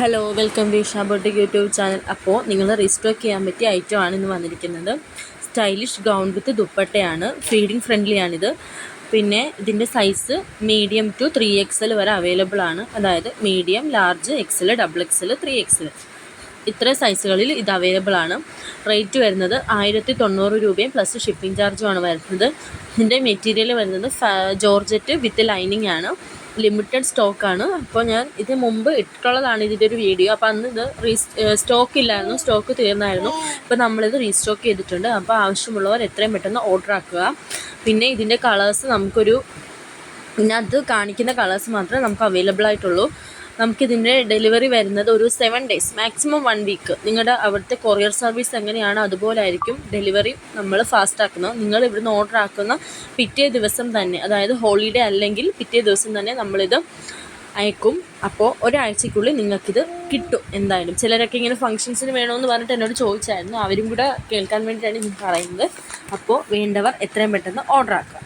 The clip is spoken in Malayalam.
Hello welcome to Isha boutique YouTube channel അപ്പോൾ നിങ്ങൾ റീസ്റ്റോക്ക് ചെയ്യാൻ പറ്റിയ ഐറ്റമാണ് ഇന്ന് വന്നിരിക്കുന്നത്. സ്റ്റൈലിഷ് ഗൗൺ വിത്ത് ദുപ്പട്ടയാണ്. ഫീഡിങ് ഫ്രണ്ട്ലി ആണിത്. പിന്നെ ഇതിന്റെ size medium to three XL വരെ അവൈലബിൾ ആണ്. അതായത് medium large XL double XL three XL ഇത്ര സൈസുകളിൽ ഇത് അവൈലബിൾ ആണ്. റേറ്റ് വരുന്നത് ആയിരത്തി തൊണ്ണൂറ് രൂപയും പ്ലസ് ഷിപ്പിംഗ് ചാർജുമാണ് വരുന്നത്. ഇതിന്റെ മെറ്റീരിയൽ വരുന്നത് ജോർജറ്റ് വിത്ത് ലൈനിങ് ആണ്. ലിമിറ്റഡ് സ്റ്റോക്കാണ്. അപ്പോൾ ഞാൻ ഇത് മുമ്പ് ഇട്ടിട്ടുള്ളതാണ് ഇതിന്റെ ഒരു വീഡിയോ. അപ്പോൾ അന്ന് ഇത് റീ സ്റ്റോക്ക് ഇല്ലായിരുന്നു സ്റ്റോക്ക് തീർന്നായിരുന്നു. ഇപ്പോൾ നമ്മളിത് റീസ്റ്റോക്ക് ചെയ്തിട്ടുണ്ട്. അപ്പോൾ ആവശ്യമുള്ളവർ എത്രയും പെട്ടെന്ന് ഓർഡർ ആക്കുക. പിന്നെ ഇതിന്റെ കളേഴ്സ് നമുക്കൊരു പിന്നെ അത് കാണിക്കുന്ന കളേഴ്സ് മാത്രമേ നമുക്ക് അവൈലബിൾ ആയിട്ടുള്ളൂ. നമുക്കിതിന്റെ ഡെലിവറി വരുന്നത് ഒരു seven days maximum one week നിങ്ങളുടെ അവിടുത്തെ കൊറിയർ സർവീസ് എങ്ങനെയാണോ അതുപോലെ ആയിരിക്കും ഡെലിവറി നമ്മൾ ഫാസ്റ്റ് ആക്കുന്നത്. നിങ്ങൾ ഇവിടുന്ന് ഓർഡർ ആക്കുന്ന പിറ്റേ ദിവസം തന്നെ അതായത് ഹോളിഡേ അല്ലെങ്കിൽ പിറ്റേ ദിവസം തന്നെ നമ്മളിത് അയക്കും. അപ്പോൾ ഒരാഴ്ചക്കുള്ളിൽ നിങ്ങൾക്കിത് കിട്ടും എന്തായാലും. ചിലരൊക്കെ ഇങ്ങനെ ഫംഗ്ഷൻസിന് വേണമെന്ന് പറഞ്ഞിട്ട് എന്നോട് ചോദിച്ചായിരുന്നു. അവരും കൂടെ കേൾക്കാൻ വേണ്ടിയിട്ടാണ് ഞാൻ പറയുന്നത്. അപ്പോൾ വേണ്ടവർ എത്രയും പെട്ടെന്ന് ഓർഡർ ആക്കുക.